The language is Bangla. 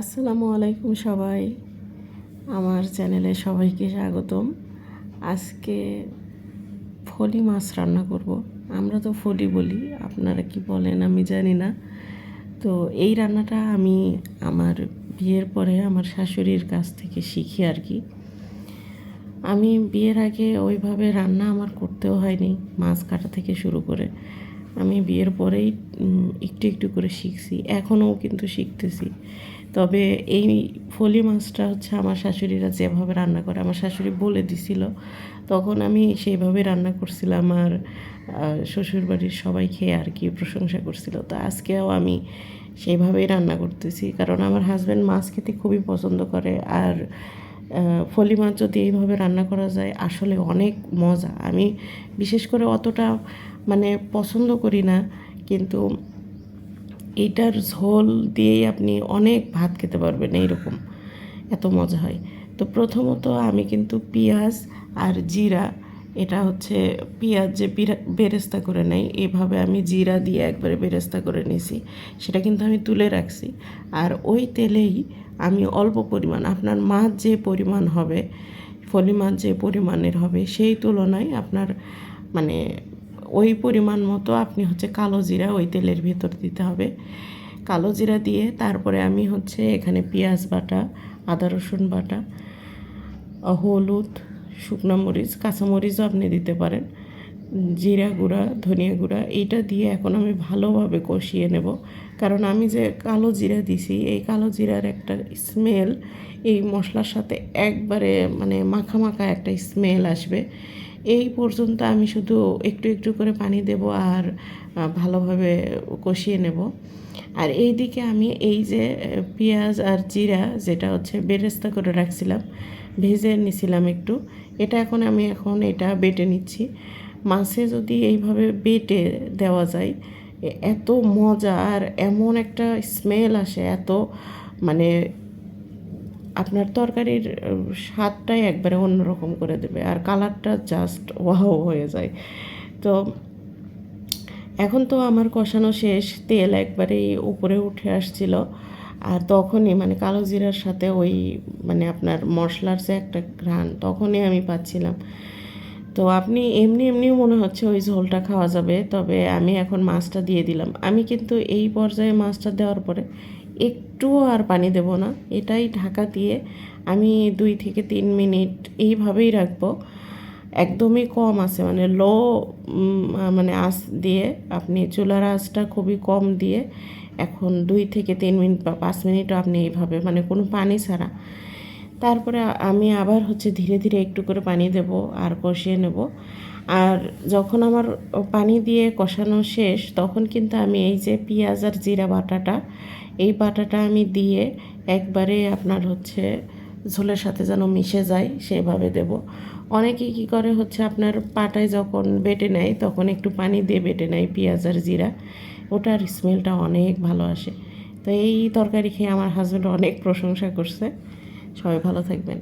আসসালামু আলাইকুম সবাই। আমার চ্যানেলে সবাইকে স্বাগতম। আজকে ফলি মাছ রান্না করব। আমরা তো ফলি বলি, আপনারা কি বলেন আমি জানি না। তো এই রান্নাটা আমি আমার বিয়ের পরে আমার শাশুড়ির কাছ থেকে শিখি আর কি। আমি বিয়ের আগে ওইভাবে রান্না আমার করতেও হয়নি, মাছ কাটা থেকে শুরু করে। আমি বিয়ের পরেই একটু একটু করে শিখছি। এখনও কিন্তু শিখতেছি। তবে এই ফলি মাছটা হচ্ছে আমার শাশুড়িরা যেভাবে রান্না করে আমার শাশুড়ি বলে দিছিল। তখন আমি সেইভাবে রান্না করছিলাম আর আহ, শ্বশুরবাড়ির সবাই খেয়ে আর কি প্রশংসা করছিল। তো আজকেও আমি সেইভাবেই রান্না করতেছি। কারণ আমার হাজব্যান্ড মাছ খেতে খুবই পছন্দ করে আর ফলি মাছ যদি এইভাবে রান্না করা যায় আসলে অনেক মজা। আমি বিশেষ করে অতটা মানে পছন্দ করি না কিন্তু এইটার ঝোল দিয়েই আপনি অনেক ভাত খেতে পারবেন এইরকম। এত মজা হয়। তো প্রথমত আমি কিন্তু পেঁয়াজ আর জিরা, এটা হচ্ছে পেঁয়াজ যে বিরা- বেরেস্তা করে নেই, এভাবে আমি জিরা দিয়ে একবারে বেরেস্তা করে নিয়েছি সেটা কিন্তু আমি তুলে রাখছি। আর ওই তেলেই আমি অল্প পরিমাণ, আপনার মাছ যে পরিমাণ হবে, ফলি মাছ যে পরিমাণের হবে, সেই তুলনায় আপনার মানে ওই পরিমাণ মতো আপনি হচ্ছে কালো জিরা ওই তেলের ভেতর দিতে হবে। কালো জিরা দিয়ে তারপরে আমি হচ্ছে এখানে পেঁয়াজ বাটা, আদা রসুন বাটা হলুদ, শুকনো মরিচ কাঁচামরিচও আপনি দিতে পারেন। জিরা গুঁড়া, ধনিয়া গুঁড়া এইটা দিয়ে এখন আমি ভালোভাবে কষিয়ে নেব। কারণ আমি যে কালো জিরা দিছি, এই কালো জিরার একটা স্মেল এই মশলার সাথে একবারে মানে মাখা মাখা একটা স্মেল আসবে। এই পর্যন্ত আমি শুধু একটু একটু করে পানি দেব আর ভালোভাবে কষিয়ে নেব। আর এই দিকে আমি এই যে পেঁয়াজ আর জিরা যেটা হচ্ছে বেরেস্তা করে রাখছিলাম, ভেজে নিছিলাম একটু। এটা এখন আমি এখন এটা বেটে নিচ্ছি। মাছে যদি এইভাবে বেটে দেওয়া যায় এত মজা আর এমন একটা স্মেল আসে, এত মানে আপনার তরকারির স্বাদটাই একবারে অন্যরকম করে দেবে আর কালারটা জাস্ট ওয়াও হয়ে যায়। তো এখন তো আমার কষানো শেষ, তেল একবারেই উপরে উঠে আসছিল। আর তখনই মানে কালো জিরার সাথে ওই মানে আপনার মশলার যে একটা ঘ্রাণ, তখনই আমি পাচ্ছিলাম। তো আপনি এমনি এমনিও মনে হচ্ছে ওই ঝোলটা খাওয়া যাবে, তবে আমি এখন মাছটা দিয়ে দিলাম। আমি কিন্তু এই পর্যায়ে মাছটা দেওয়ার পরে একটুও আর পানি দেব না। এটাই ঢাকা দিয়ে আমি দুই থেকে তিন মিনিট এইভাবেই রাখব। একদমই কম আছে মানে লো মানে আঁচ দিয়ে আপনি চুলার আঁচটা খুবই কম দিয়ে এখন দুই থেকে তিন মিনিট বা পাঁচ মিনিটও আপনি এইভাবে মানে কোনো পানি ছাড়া। তারপরে আমি আবার হচ্ছে ধীরে ধীরে একটু করে পানি দেব আর কষিয়ে নেব। আর যখন আমার পানি দিয়ে কষানো শেষ, তখন কিন্তু আমি এই যে পেঁয়াজ আর জিরা বাটাটা, এই বাটাটা আমি দিয়ে একবারে আপনার হচ্ছে ঝোলের সাথে যেন মিশে যায় সেভাবে দেব। অনেকে কী করে হচ্ছে আপনার পাটায় যখন বেটে নেয়, তখন একটু পানি দিয়ে বেটে নেয় পেঁয়াজ আর জিরা। ওটার স্মেলটা অনেক ভালো আসে। তো এই তরকারি খেয়ে আমার হাজব্যান্ড অনেক প্রশংসা করছে। সবাই ভালো থাকবেন।